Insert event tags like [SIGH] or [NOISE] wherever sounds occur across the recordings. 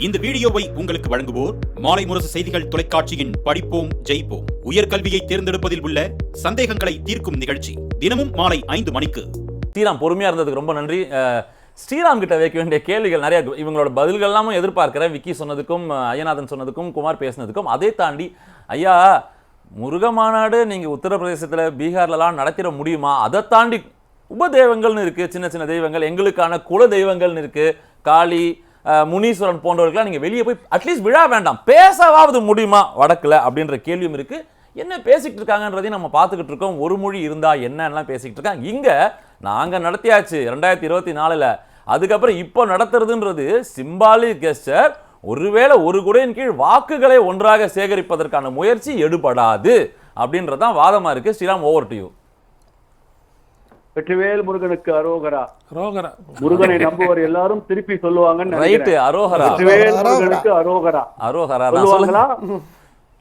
இந்த வீடியோவை உங்களுக்கு வழங்குவோர் மாலை முரசு செய்திகள் தொலைக்காட்சியின் படிப்போம் ஜெயிப்போம். உயர்கல்வியை தேர்ந்தெடுப்பதில் உள்ள சந்தேகங்களை தீர்க்கும் நிகழ்ச்சி தினமும் மாலை ஐந்து மணிக்கு. ஸ்ரீராம் பொறுமையா இருந்ததுக்கு ரொம்ப நன்றி. அஹ், ஸ்ரீராம் கிட்ட வைக்க வேண்டிய கேள்விகள் நிறைய இவங்களோட பதில்கள் எல்லாமும் எதிர்பார்க்கிறேன். விக்கி சொன்னதுக்கும் ஐயநாதன் சொன்னதுக்கும் குமார் பேசினதுக்கும் அதை தாண்டி ஐயா முருக மாநாடு நீங்கள் உத்தரப்பிரதேசத்தில் பீகார்லலாம் நடத்திட முடியுமா? அதை தாண்டி உப தெய்வங்கள்னு இருக்கு. சின்ன சின்ன தெய்வங்கள் எங்களுக்கான குல தெய்வங்கள்னு இருக்கு. காளி முனீஸ்வரன் போன்றவர்களாக நீங்கள் வெளியே போய் அட்லீஸ்ட் விழா வேண்டாம். பேசவாவது முடியுமா வடக்கில் அப்படின்ற கேள்வியும் இருக்குது என்ன பேசிக்கிட்டு இருக்காங்கன்றதையும் நம்ம பார்த்துக்கிட்டு இருக்கோம். ஒரு மொழி இருந்தால் என்னெல்லாம் பேசிக்கிட்டு இருக்காங்க. இங்கே நாங்கள் நடத்தியாச்சு ரெண்டாயிரத்தி இருபத்தி நாலில் அதுக்கப்புறம் இப்போ நடத்துறதுன்றது சிம்பாலிக் கெஸ்டர் ஒருவேளை ஒரு குடையின் கீழ் வாக்குகளை ஒன்றாக சேகரிப்பதற்கான முயற்சி எடுபடாது. அப்படின்றதான் வாதமாக இருக்குது ஸ்ரீராம் ஓவர் டு யூ வெற்றிவேல் முருகனுக்கு அரோகரா. ரோகரா முருகனை நம்புவர் எல்லாரும் திருப்பி சொல்லுவாங்கன்னு நினைக்கிறேன். அரோஹரா வெற்றிவேல் முருகனுக்கு அரோகரா. அரோஹரா தான் சொல்லுவாங்களா?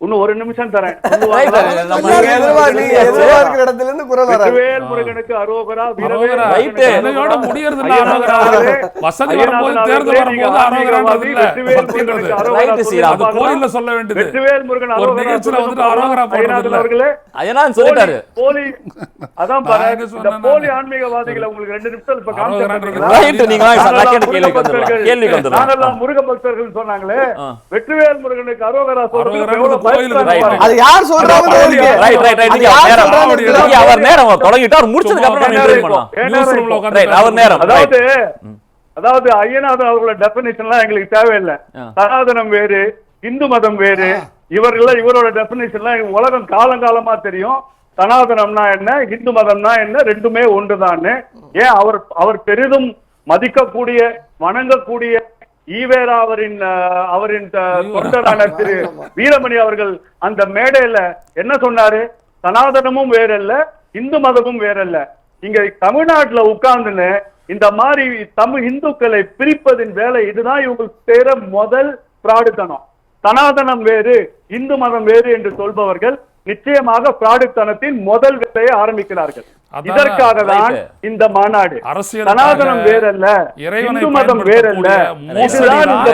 இன்னும் ஒரு நிமிஷம் தரேன் [LAUGHS] Right, சொல்லுவாங்களா? நம்ம எல்லாரும் எதிர்பார்க்கறீங்க. எதிர்பார்க்கிற இடத்துல இருந்து குரல் வராது வெற்றிவேல் முருகனுக்கு அரோகரா சொல்ல வேண்டியது வெற்றிவேல் முருகன். அவர்களே சொல்லிட்டாரு போலி அதான் போலி? ஆன்மீகவாதிகளை உங்களுக்கு ரெண்டு நிமிஷம் இப்ப கேள்விக்கு முருக பக்தர்கள். சொன்னாங்களே. வெற்றிவேல் முருகனுக்கு அரோகரா சொல்றதுக்கு அது யார். ரைட் ரைட் ரைட் நீங்க நேரம். நீங்க அவர் நேரம் தொடங்கிட்டு அவர் முடிச்சதுக்கு அப்புறம் இன்டர்வியூ? பண்ணலாம். ரைட் அவர் நேரம். அதாவது அதாவது ஐயநாதன் அவர்களோட டெபினிஷன் எல்லாம் எங்களுக்கு தேவையில்லை. சனாதனம் வேறு இந்து மதம் வேறு. இவர்கள் இவரோட டெபினிஷன் எல்லாம் எங்க உலகம் காலங்காலமா தெரியும். சனாதனம்னா என்ன இந்து மதம்னா என்ன ரெண்டுமே ஒன்றுதான்னு. ஏன் அவர் அவர் பெரிதும் மதிக்கக்கூடிய வணங்கக்கூடிய ஈவேரா அவரின் அவரின் தொண்டரான திரு வீரமணி அவர்கள் அந்த மேடையில என்ன சொன்னாரு? சனாதனமும் வேறல்ல இந்து மதமும் வேறல்ல. இங்க தமிழ்நாட்டுல உட்கார்ந்துன்னு இந்த மாதிரி தமிழ் இந்துக்களை பிரிப்பதின் வேலை இதுதான். இவங்களுக்கு செய்யற முதல் பிராடுத்தனம். சனாதனம் வேறு இந்து மதம் வேறு என்று சொல்பவர்கள் நிச்சயமாக பிராடுத்தனத்தின் முதல் வேலையை ஆரம்பிக்கிறார்கள். இதற்காக தான். இந்த மாநாடு. சனாதனம் வேறல்ல இந்து மதம் வேறல்ல. இதுதான் இந்த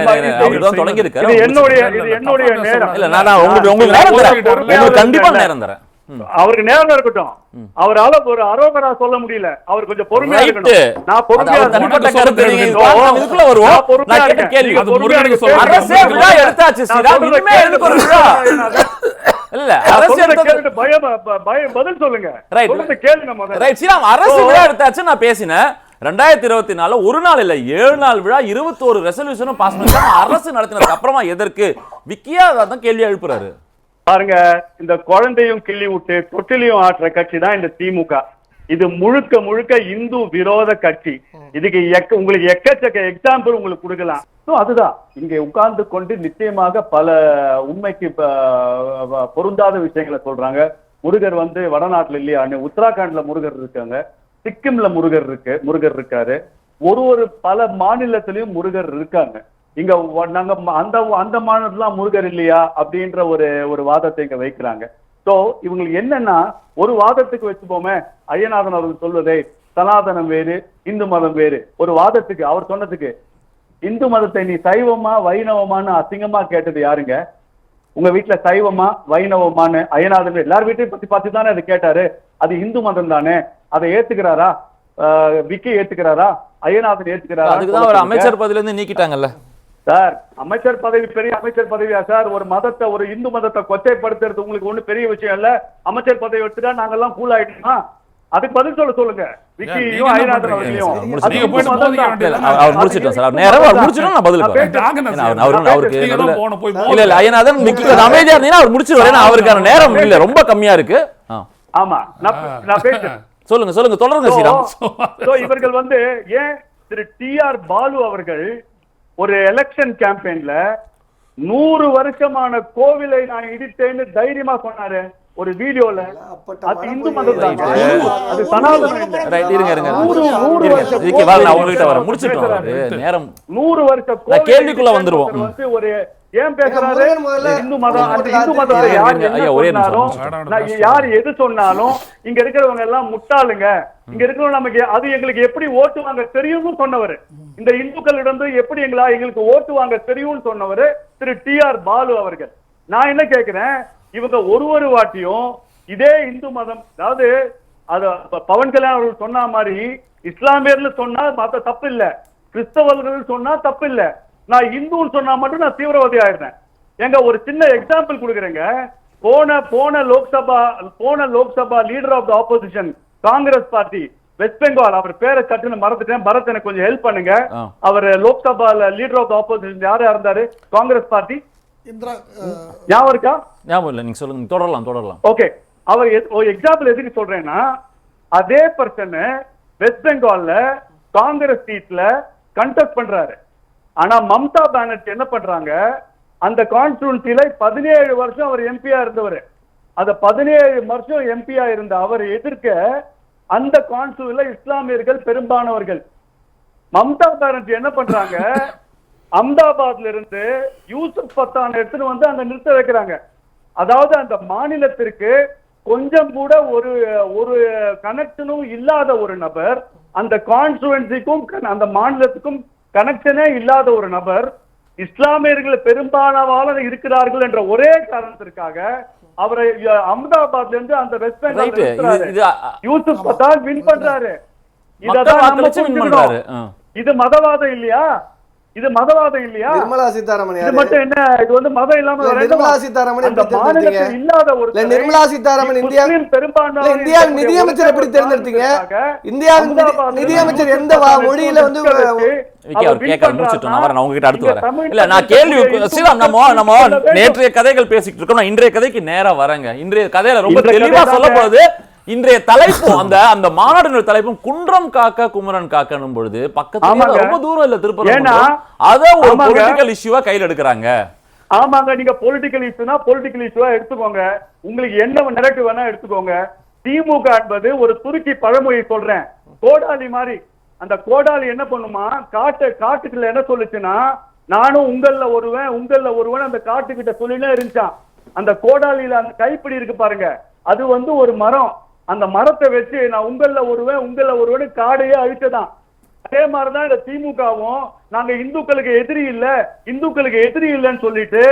இது என்னுடைய இது என்னுடைய நேரம். பேச இல்ல நான் நான் உங்களுக்கு உங்களுக்கு நேரம் தரேன். உங்களுக்கு கண்டிப்பா நேரம் தரேன். அவருக்கு நேரம் இருக்கட்டும். அவரால ஒரு அரோகரா சொல்ல முடியல. அவர் கொஞ்சம் பொறுமையா. இருக்கணும். நான் பொறுமையா பொறுமையா இருக்கேன். இல்ல அரசு பயம் பதில் சொல்லுங்க. சொல்றத கேளுங்க ரைட் ஸ்ரீராம் அரசு விழா எடுத்தாச்சு நான் பேசினேன். ரெண்டாயிரத்தி இருபத்தி நாலு ஒரு நாள் இல்ல ஏழு நாள் விழா இருபத்தோரு ரெசல்யூஷனும் பாஸ் பண்ணிட்டாங்க அரசு நடத்தினதுக்கு அப்புறமா எதற்கு விக்கியா அதான் கேள்வி எழுப்புறாரு. பாருங்க இந்த குழந்தையும் கிள்ளி விட்டு தொட்டிலையும் ஆட்டுற கட்சி தான் இந்த திமுக. இது முழுக்க முழுக்க இந்து விரோத கட்சி. இதுக்கு உங்களுக்கு எக்கச்சக்க எக்ஸாம்பிள் உங்களுக்கு கொடுக்கலாம். அதுதான். இங்க உட்கார்ந்து கொண்டு நிச்சயமாக பல உண்மைக்கு பொருந்தாத விஷயங்களை சொல்றாங்க. முருகர் வந்து வடநாட்டுல இல்லையான்னு உத்தராகண்ட்ல முருகர் இருக்காங்க. சிக்கிம்ல முருகர் இருக்கு முருகர் இருக்காரு. ஒரு ஒரு பல மாநிலத்திலயும் முருகர் இருக்காங்க. இங்க நாங்க அந்த அந்த மாநிலத்துலாம் முருகர் இல்லையா? அப்படின்ற ஒரு ஒரு வாதத்தை இங்க வைக்கிறாங்க. சோ இவங்களுக்கு என்னன்னா ஒரு வாதத்துக்கு வச்சுப்போமே ஐயநாதன் அவர்கள் சொல்வதே சனாதனம் வேறு இந்து மதம் வேறு. ஒரு வாதத்துக்கு அவர் சொன்னதுக்கு இந்து மதத்தை நீ சைவமா வைணவமான்னு அசிங்கமா கேட்டது யாருங்க? உங்க வீட்டுல சைவமா வைணவமான்னு ஐயநாதன் எல்லார் வீட்டையும் பத்தி பார்த்து தானே அதை கேட்டாரு. அது இந்து மதம் தானே. அதை ஏத்துக்கிறாரா? ஆஹ் விக்கி ஏத்துக்கிறாரா? ஐயநாதன் ஏத்துக்கிறாரா? அதுக்குதான் ஒரு அமைச்சர் பதவியில இருந்து நீக்கிட்டாங்கல்ல. சார் அமைச்சர் பதவி பெரிய அமைச்சர் பதவியா சார்? ஒரு மதத்தை ஒரு இந்து மதத்தை கொச்சைப்படுத்துறது உங்களுக்கு ஒண்ணு பெரிய விஷயம் இல்ல. அமைச்சர் பதவி எடுத்துட்டா நாங்கெல்லாம் கூல் ஆயிட்டோமா? அதுக்கு பதில் சொல்ல சொல்லுங்க. விக்கியும் நீங்க ஐநாதன் நீங்க நீங்க அவருக்கான நேரம் இல்ல. ரொம்ப கம்மியா இருக்கு. ஆமா. நான் பேசுறேன். சொல்லுங்க சொல்லுங்க. தொடருங்க இவர்கள் வந்து ஏன் திரு டி ஆர் பாலு அவர்கள் ஒரு எலெக்ஷன் கேம்பெயின்ல நூறு வருஷமான கோவிலை நான் இடித்தேன்னு தைரியமா சொன்னாரு ஒரு வீடியோல அது இந்து மதம் தான் அது சனாதனம் இல்லை. ரைட் இருங்க இருங்க நூறு நூறு இருங்க. வருஷ இதுக்கு வா நான் கோவில் உங்ககிட்ட வரேன் பேசுறாரு. முடிச்சிட்டோம் அவரு. நேரம் நூறு வருஷ நான் கேள்விக்குள்ள வந்துருவோம். வந்து ஒரு ஏன் பேசுறாரு? இந்து மதம் அந்த இந்து ஐயா, யார் யார் எது சொன்னாலும் இங்க இருக்கிறவங்க எல்லாம் முட்டாளுங்க. இங்க இருக்கிறவங்க நமக்கு அது எங்களுக்கு எப்படி ஓட்டு வாங்க தெரியும்னு சொன்னவர். இந்த இந்துக்களிடம் எப்படி எங்களா எங்களுக்கு ஓட்டு வாங்க தெரியும்னு சொன்னவர் திரு டி ஆர் பாலு அவர்கள். நான் என்ன கேக்குறேன்? இவங்க ஒரு ஒரு வாட்டியும் இதே இந்து மதம் அதாவது அது பவன் கல்யாண் அவர்கள் சொன்ன மாதிரி இஸ்லாமியர்னு சொன்னா மத்த தப்பு இல்ல. கிறிஸ்தவர்கள் சொன்னா தப்பு இல்ல. நான் இந்துன்னு சொன்னா மட்டும் நான் தீவிரவாதி ஆயிருந்தேன் எங்க ஒரு சின்ன எக்ஸாம்பிள் கொடுக்குறேங்க. போன போன லோக்சபா போன Lok Sabha leader of the opposition Congress party West Bengal அவர் பேரை சட்டுன்னு மறந்துட்டேன். பரத் எனக்கு கொஞ்சம் ஹெல்ப் பண்ணுங்க. அவர் லோக்சபால லீடர் ஆஃப் த ஆப்போசிஷன் யாரா இருந்தாரு? காங்கிரஸ் பார்ட்டி ஞாபகம் இருக்கா? ஞாபகம் இல்லை நீங்க சொல்லுங்க. தொடரலாம் தொடரலாம். ஓகே அவர் எக்ஸாம்பிள் எதுக்கு சொல்றேன்னா அதே பர்சன் வெஸ்ட் பெங்கால்ல காங்கிரஸ் சீட்ல கண்டெஸ்ட் பண்றாரு. ஆனா மம்தா பானர்ஜி என்ன பண்றாங்க? அந்த கான்ஸ்டியூன்சில பதினேழு வருஷம் அவர் எம்பியா இருந்தவர். அந்த பதினேழு வருஷம் எம்பியா இருந்த அவர் எதிர்க்க அந்த கான்ஸ்டியூன்ல இஸ்லாமியர்கள் பெரும்பானவர்கள் மம்தா பானர்ஜி என்ன பண்றாங்க? [LAUGHS] அஹமதாபாத்ல இருந்து யூசுப் பத்தான் எடுத்துட்டு வந்து அங்க நிறுத்த வைக்கிறாங்க. அதாவது அந்த மாநிலத்திற்கு கொஞ்சம் கூட ஒரு ஒரு கனெக்ஷனும் இல்லாத ஒரு நபர் அந்த கான்ஸ்டுவன்சிக்கும் அந்த மாநிலத்துக்கும் கனெக்ஷனே இல்லாத ஒரு நபர் இஸ்லாமியர்கள் பெரும்பாலான இருக்கிறார்கள் என்ற ஒரே காரணத்திற்காக அவரை அஹ், அஹமதாபாத்ல இருந்து அந்த வெஸ்ட். பெங்கால் யூசுப் பத்தான் வின் பண்றாரு. ஆ. இது மதவாதம் இல்லையா இது மதவாதம் இல்லையா நிர்மலா சீதாராமன் இது மட்டும் என்ன இது வந்து மதம் இல்லாம நிர்மலா? சீதாராமன் அந்த எப்படி மாநிலத்தில்? இல்லாத ஒரு நிர்மலா சீதாராமன் இந்தியா- இல்ல, இந்தியாவின் நிதியமைச்சர் எப்படி தேர்ந்தெடுத்தீங்க? இந்தியாவின் நிதி- நிதியமைச்சர் எந்த வா- மொழியில வந்து நேற்றைய கதைகள் பேசிட்டு இருக்கோம் நான் இன்றைய கதைக்கு நேரா வரேங்க இன்றைய கதையில ரொம்ப தெளிவா சொல்ல தாங்க. இன்றைய தலைப்பும் [LAUGHS] அந்த அந்த மாநாடு தலைப்பும் குன்றம் காக்க குமரன் காக்கணும் பொழுது பக்கத்துல. ரொம்ப தூரம் இல்ல திருப்பதி ஏன்னா, அத ஒரு. பொலிட்டிக்கல் இஷ்யூவா கையில எடுக்கிறாங்க. ஆமாங்க நீங்க பொலிட்டிக்கல் இஷ்யூனா பொலிட்டிக்கல் இஷ்யூவா எடுத்துக்கோங்க. உங்களுக்கு என்ன நெரட்டிவ் வேணா எடுத்துக்கோங்க. திமுக என்பது ஒரு துருக்கி பழமொழி சொல்றேன். கோடாலி மாதிரி. அந்த கோடாலி என்ன பண்ணுமா? காட்டு காட்டுக்குள்ள என்ன சொல்லுச்சுன்னா நானும் உங்கள்ல ஒருவன் உங்கள்ல ஒருவன் அந்த காட்டுக்கிட்ட சொல்லினே இருந்துச்சான் அந்த கோடாலியில அந்த கைப்பிடி இருக்கு பாருங்க. அது வந்து ஒரு மரம். அந்த மரத்தை வச்சு நான் உங்கள்ல ஒருவன் உங்கள்ல ஒருவன் காடையே அழிச்சதான். அதே மாதிரிதான் இந்த திமுகவும் நாங்க இந்துக்களுக்கு எதிரி இல்ல இந்துக்களுக்கு எதிரி இல்லைன்னு சொல்லிட்டு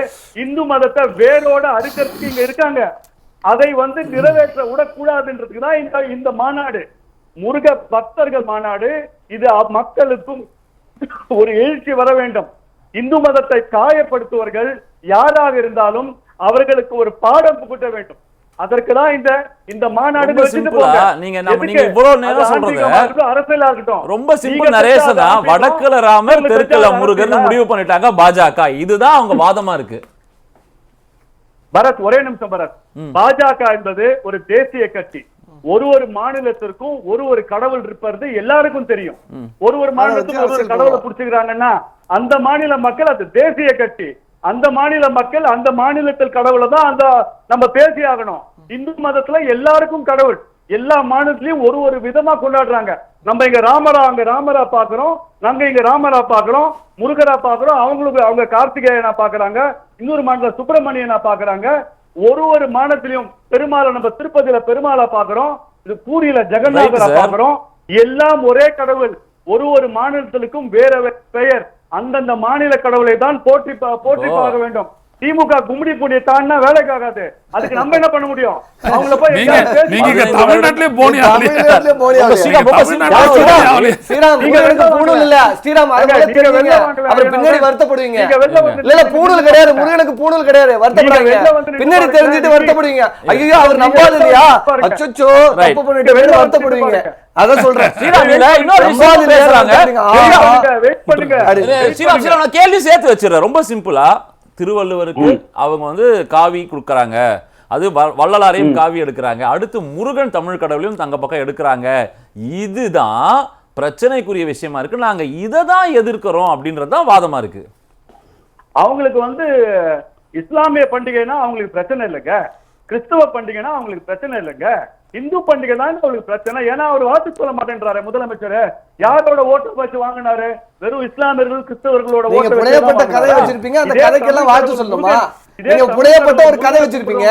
இந்து மதத்தை வேரோட அறுக்கிறதுக்கு இங்க இருக்காங்க. அதை வந்து நிறைவேற்ற விடக்கூடாதுன்றதுக்கு தான் இந்த இந்த மாநாடு. முருக பக்தர்கள் மாநாடு இது மக்களுக்கும் ஒரு எழுச்சி வர வேண்டும். இந்து மதத்தை காயப்படுத்துவர்கள் யாராக இருந்தாலும் அவர்களுக்கு ஒரு பாடம் புகட்ட வேண்டும். அதற்கு தான் இந்த இந்த மாநாடு நீங்க நம்ம- நீங்க இவ்வளவு நேரம் சொல்றத? அரசியலா இருக்கட்டும். ரொம்ப சிம்பிள் நரேசன் வடக்குல ராமர் தெற்குல முருகன்? முடிவு பண்ணிட்டாங்க பாஜக. இதுதான் அவங்க வாதமா இருக்கு. பரத் ஒரே நிமிஷம் பரத். பாஜக என்பது ஒரு தேசிய கட்சி. ஒரு ஒரு மாநிலத்திற்கும் ஒரு ஒரு கடவுள் இருப்பது எல்லாருக்கும் தெரியும். ஒரு ஒரு மாநிலத்துக்கும் ஒரு ஒரு கடவுளை. புடிச்சுக்கிறாங்கன்னா அந்த மாநில மக்கள் அது தேசிய கட்சி. அந்த மாநில மக்கள் அந்த மாநிலத்தில் கடவுளை தான் அந்த நம்ம பேசி ஆகணும். இந்து மதத்துல எல்லாருக்கும் கடவுள். எல்லா மாநிலத்திலயும் ஒரு ஒரு விதமா கொண்டாடுறாங்க. நம்ம இங்க ராமரா அங்க ராமரா பாக்குறோம். நாங்க இங்க ராமரா பாக்குறோம். முருகரா பாக்குறோம். அவங்களுக்கு அவங்க கார்த்திகேயனா பாக்குறாங்க. இன்னொரு மாநில சுப்பிரமணியனா பாக்குறாங்க. ஒரு ஒரு மாநிலத்திலையும் பெருமாளை நம்ம திருப்பதியில பெருமாளை பாக்குறோம். இது பூரியில ஜெகநாதரா. பாக்குறோம். எல்லாம் ஒரே கடவுள். ஒரு ஒரு மாநிலத்திற்கும் வேற வேற பெயர். அந்தந்த மாநில கடவுளை தான் போற்றி போற்றி. பார்க்க வேண்டும் திமுக கும்மிடி பூண்டியை தாண்டினா வேலைக்கு ஆகாது அதுக்கு நம்ம என்ன பண்ண முடியும்? அவங்கள போய் நீங்க? தமிழ்நாட்டிலே போனி ரொம்ப ஆகலையா? ஸ்ரீராம், பூணூல் இல்ல. ஸ்ரீராம் அப்புறம் பின்னாடி வருத்தப்படுவீங்க. இல்ல இல்ல பூணூல் கிடையாது. முருகனுக்கு பூணூல் கிடையாது. நின்னு பின்னாடி. தெரிஞ்சுட்டு வருத்தப்படுவீங்க. ஐயோ அவர் நம்பாது இல்லையா. அச்சோ. தப்பு பண்ணிட்டு வந்து வருத்தப்படுவீங்க. அதான் சொல்றேன். [LAUGHS] ஸ்ரீராம் கேள்வி சேர்த்து வச்சிடுறேன். ரொம்ப சிம்பிளா திருவள்ளுவருக்கு அவங்க வந்து காவி கொடுக்கறாங்க. அது வ- வள்ளலாரையும் காவி எடுக்கிறாங்க. அடுத்து முருகன் தமிழ் கடவுளையும் தங்க பக்கம் எடுக்கிறாங்க. இதுதான் பிரச்சனைக்குரிய விஷயமா இருக்கு. நாங்க இதை தான் எதிர்க்கிறோம் அப்படின்றது தான் வாதமா இருக்கு. அவங்களுக்கு வந்து இஸ்லாமிய பண்டிகைனா அவங்களுக்கு பிரச்சனை இல்லைங்க. கிறிஸ்தவ பண்டிகைனா அவங்களுக்கு பிரச்சனை இல்லைங்க. இந்து பண்டிகை தான் அவருக்கு பிரச்சனை. ஏன்னா அவர் வாக்கு சொல்ல மாட்டேன்றாரு முதலமைச்சர். யாரோட ஓட்டு வச்சு வாங்கினாரு? வெறும் இஸ்லாமியர்கள் கிறிஸ்தவர்களோட ஓட்டை புனையப்பட்ட கதை? வச்சிருப்பீங்க. அந்த கதைக்கெல்லாம் வாழ்த்து சொல்லணுமா? இதே நீங்க புனையப்பட்ட ஒரு கதை வச்சிருப்பீங்க.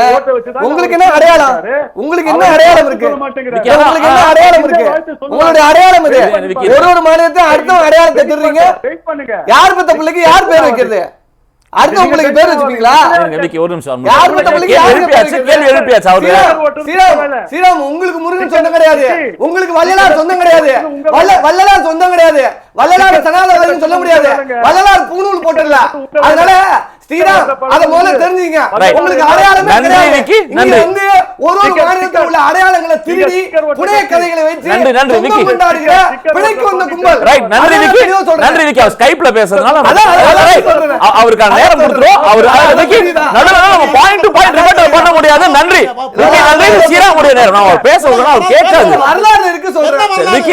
உங்களுக்கு என்ன அடையாளம். உங்களுக்கு என்ன அடையாளம் இருக்கு? உங்களுக்கு என்ன அடையாளம் இருக்கு. உங்களுடைய அடையாளம் இது. ஒரு ஒரு மாநிலத்தையும் அடுத்த அடையாளம் பண்ணுங்க. யார் பத்த பிள்ளைக்கு யார் பேர் வைக்கிறது? அடுத்த உங்களுக்கு பேர் வச்சுப்பீங்களா? ஒரு நிமிஷம் யார் எழுப்பியாச்சு கேள்வி எழுப்பியாச்சு அவரு. ஸ்ரீராம், உங்களுக்கு முருகன் சொந்தம் கிடையாது. உங்களுக்கு வள்ளலார் சொந்தம் கிடையாது. வல்ல வள்ளலார் சொந்தம் கிடையாது. வள்ளலார் சனாதனம் சொல்ல முடியாது. வள்ளலார் பூணூல் போட்டுடல. அதனால அத முதல்ல தெரிஞ்சுங்க. Right. உங்களுக்கு அடையாளமே நன்றி, கிடையாது. விக்கி, இங்க நன்றி. வந்து ஒரு ஒரு மாநிலத்தில் உள்ள அடையாளங்களை திருடி புனைய கதைகளை வச்சு நன்றி, நன்றி, சொந்தம் விக்கி. கொண்டாடுகிற பிழைக்கு வந்த கும்பல். ரைட் நன்றி அதனால விக்கி. தெளிவா சொல்றேன். நன்றி விக்கி. அவர் ஸ்கைப்ல பேசுறதுனால நம்ம- அதான், அதான், அதான் Right. சொல்றேன். அ- அவருக்கான நேரம் கொடுத்துரும் அவர் சொல்றேன். அ- விக்கி புரியுதா? நடுவுல நம்ம பாயிண்ட் டு பாயிண்ட் ரிப்போர்ட் பண்ண முடியாது. நன்றி. விக்கி நன்றி. சீராமுடைய நேரம். நான் அவர் பேச விடுறேன் அவர் கேட்காது. வரலாறு இருக்கு சொல்றேன். சரி, விக்கி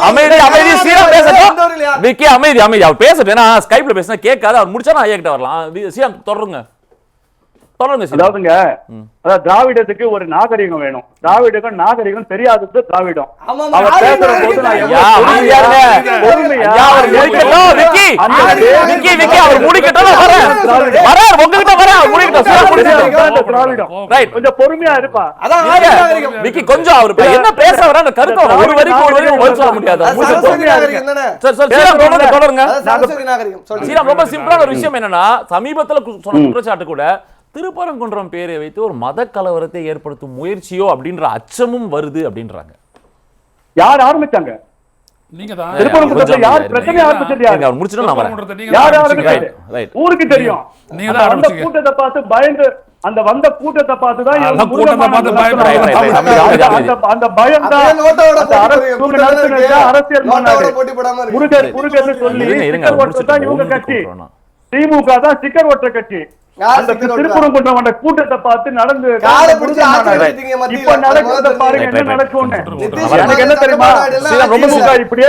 அமைதி அமைதி சீரம் பேசட்டும். விக்கி அமைதி அமைதி. அவர் பேசட்டும். ஏன்னா ஸ்கைப்ல பேசினா கேட்காது. அவர் முடிச்சா நான் ஐயா கிட்ட வரலாம். வி- சீரம் தொடருங்க தொடருங்க சீரம் அதாவதுங்க அதாவது திராவிடத்துக்கு ஒரு நாகரிகம் வேணும். திராவிடக்கும் நாகரிகம் தெரியாதது திராவிடம். அவர் பேசுற போது பொறுமையா இருப்பா. அதான் இருங்க. ஆரிய நாகரிகம். விக்கி கொஞ்சம் அவர் என்ன பேச வர அந்த கருத்து ஒரு வரிக்கு ஒரு வரைக்கும் சொல்ல முடியாது. தொடருங்க ரொம்ப சிம்பிளான ஒரு விஷயம் என்னன்னா சமீபத்துல சொன்ன குற்றச்சாட்டு கூட திருப்பரங்குன்றம் பேரை வைத்து ஒரு மத கலவரத்தை ஏற்படுத்தும் முயற்சியோ அப்படின்ற அச்சமும் வருது அப்படின்றாங்க யார் ஆரம்பிச்சாங்க நீங்க தான் திருப்பரங்குன்றத்துல கொஞ்சம் யார் இருங்க. பிரச்சனை ஆரம்பிச்சது யார் இருங்க, அவர் முடிச்சிட்டு நான் வரேன் திருப்பரங்குன்றத்தை நீங்க யார் தான் ஆரம்பிச்சது ஆரம்பிச்சீங்க. ரைட் ஊருக்கு தெரியும் நீங்க அந்த தான் வந்த ஆரம்பிச்சீங்க. கூட்டத்தை பார்த்து பயந்து அந்த வந்த கூட்டத்தை பார்த்து தான். அந்த- அந்த பயம். அரசியல். முருகர் முருகர்னு சொல்லி இவங்க கட்சி. திமுக தான் ஸ்டிக்கர் ஓட்டுற கட்சி. அந்த? திருப்பரங்குன்றம் கூட்டத்தை பார்த்து நடந்து. இப்ப நடக்கிறத பாருங்க என்ன நிதிஷ் எனக்கு என்ன தெரியுமா? திமுக இப்படியே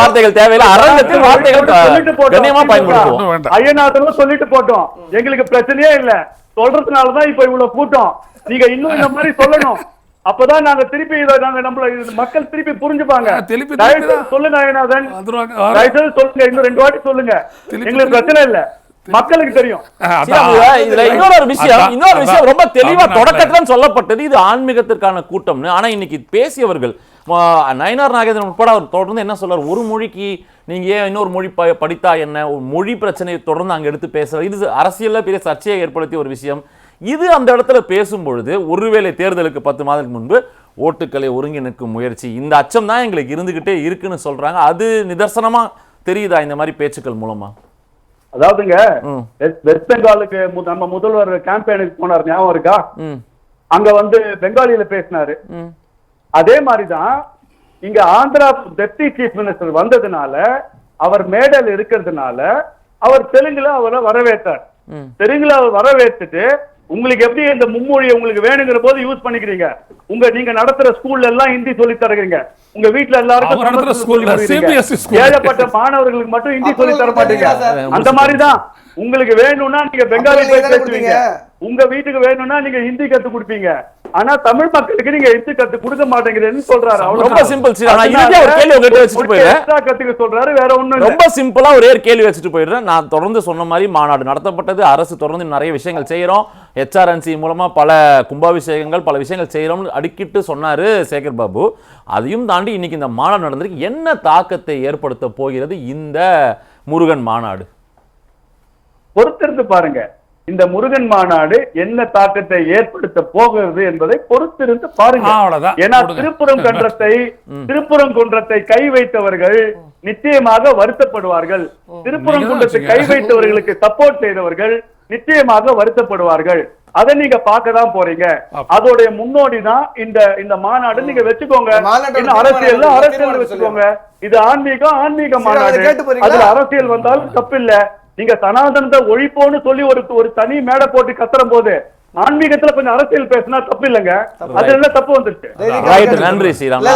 வார்த்தைகள் தேவையில்லை. அரங்கத்தில் வார்த்தைகள். ஐயநாதனும் சொல்லிட்டு போட்டோம். எங்களுக்கு பிரச்சனையே இல்ல. சொல்றதுனாலதான் இப்ப இவ்வளவு கூட்டம். நீங்க இன்னும் இந்த மாதிரி சொல்லணும். அப்பதான் நாங்க திருப்பி இதை நாங்க நம்மள மக்கள் திருப்பி புரிஞ்சுப்பாங்க. திருப்பி. சொல்லுங்க செய்து சொல்லுங்க இன்னும் ரெண்டு வாட்டி சொல்லுங்க. எங்களுக்கு. பிரச்சனை இல்ல. மக்களுக்கு தெரியும். இதுல இன்னொரு விஷயம் இன்னொரு. ரொம்ப தெளிவா தொடக்கத்துல சொல்லப்பட்டது இது ஆன்மீகத்திற்கான கூட்டம்னு. ஆனா இன்னைக்கு பேசியவர்கள் நயினார் நாகேந்திரன் உட்பட அவர் தொடர்ந்து என்ன சொல்றார்? ஒரு மொழிக்கு நீங்க ஏன் இன்னொரு மொழி படித்தா என்ன? ஒரு மொழி பிரச்சனையை தொடர்ந்து அங்க எடுத்து பேசுறாரு. இது அரசியல்ல பெரிய சர்ச்சையை ஏற்படுத்திய ஒரு விஷயம். இது அந்த இடத்துல பேசும் பொழுது ஒருவேளை தேர்தலுக்கு பத்து மாதத்துக்கு முன்பு ஓட்டுக்களை ஒருங்கிணைக்கும் முயற்சி இந்த அச்சம் தான் எங்களுக்கு இருந்துகிட்டே இருக்குன்னு சொல்றாங்க. அது நிதர்சனமா தெரியுதா இந்த மாதிரி பேச்சுக்கள் மூலமா? அதாவதுங்க. வெஸ்ட் பெங்காலுக்கு நம்ம முதல்வர் கேம்பெயினுக்கு போனார் ஞாபகம் இருக்கா? அங்க வந்து பெங்காலியில பேசினாரு. அதே மாதிரிதான் இங்க ஆந்திரா டெப்டி சீஃப் மினிஸ்டர் வந்ததுனால அவர் மேடல் இருக்கிறதுனால அவர் தெலுங்குல அவரை வரவேற்றார். தெலுங்குல அவர் வரவேற்றுட்டு உங்களுக்கு எப்படி இந்த மும்மொழியை உங்களுக்கு வேணுங்கிற போது யூஸ் பண்ணிக்கிறீங்க. உங்க நீங்க நடத்துற ஸ்கூல்ல எல்லாம் ஹிந்தி சொல்லி தருகிறீங்க உங்க வீட்ல எல்லாருக்கும் ஸ்கூல். ஏழப்பட்ட மாணவர்களுக்கு மட்டும் ஹிந்தி சொல்லி தர மாட்டீங்க. அந்த மாதிரிதான் உங்களுக்கு வேணும்னா நீங்க பெங்காலி பேசுவீங்க? உங்க வீட்டுக்கு வேணும்னா நீங்க ஹிந்தி கத்து கொடுப்பீங்க. ஆனா தமிழ் மக்களுக்கு நீங்க ஹிந்தி கத்து கொடுக்க மாட்டேங்கிறேன்னு சொல்றாரு. ரொம்ப அவ்வளவுதான். simple, சரி. நான் இறுதியா ஒரு கேள்வி உங்ககிட்ட வச்சுட்டு போயிடுறேன். கத்துக்க சொல்றாரு வேற ஒண்ணும் இல்ல. ரொம்ப சிம்பிளா ஒரே ஒரு கேள்வி வச்சுட்டு போயிடுறேன். நான் தொடர்ந்து சொன்ன மாதிரி மாநாடு நடத்தப்பட்டது. அரசு தொடர்ந்து நிறைய விஷயங்கள் செய்யறோம். ஹெச்ஆர்என்சி மூலமா பல கும்பாபிஷேகங்கள் பல விஷயங்கள் செய்யறோம்னு அடிக்கிட்டு சொன்னாரு சேகர் பாபு. அதையும் தாண்டி இன்னைக்கு இந்த மாநாடு நடந்திருக்கு. என்ன தாக்கத்தை ஏற்படுத்த போகிறது இந்த முருகன் மாநாடு? பொறுத்திருந்து பாருங்க. இந்த முருகன் மாநாடு என்ன தாக்கத்தை ஏற்படுத்த போகிறது என்பதை பொறுத்திருந்து பாருங்க. ஏன்னா. திருப்புறம் கன்றத்தை [LAUGHS] திருப்புறம் குன்றத்தை கை வைத்தவர்கள் நிச்சயமாக வருத்தப்படுவார்கள். திருப்புறம் குன்றத்தை கை. வைத்தவர்களுக்கு சப்போர்ட் செய்தவர்கள் நிச்சயமாக வருத்தப்படுவார்கள். அதை நீங்க பார்க்க தான் போறீங்க. அதோடைய முன்னோடி தான் இந்த இந்த மாநாடு. நீங்க வச்சுக்கோங்க. அரசியல் தீர்மானம் வச்சுக்கோங்க. இது ஆன்மீகம் ஆன்மீக மாநாடு? அதுல அரசியல் வந்தாலும் தப்பில்ல. நீங்க சனாதனத்தை ஒழிப்போன்னு சொல்லி ஒரு ஒரு தனி மேடை போட்டு கத்துற போது ஆன்மீகத்துல கொஞ்சம் அரசியல் பேசினா தப்பு இல்லைங்க. அதுல என்ன தப்பு வந்துருச்சு? நன்றி ஸ்ரீராம்.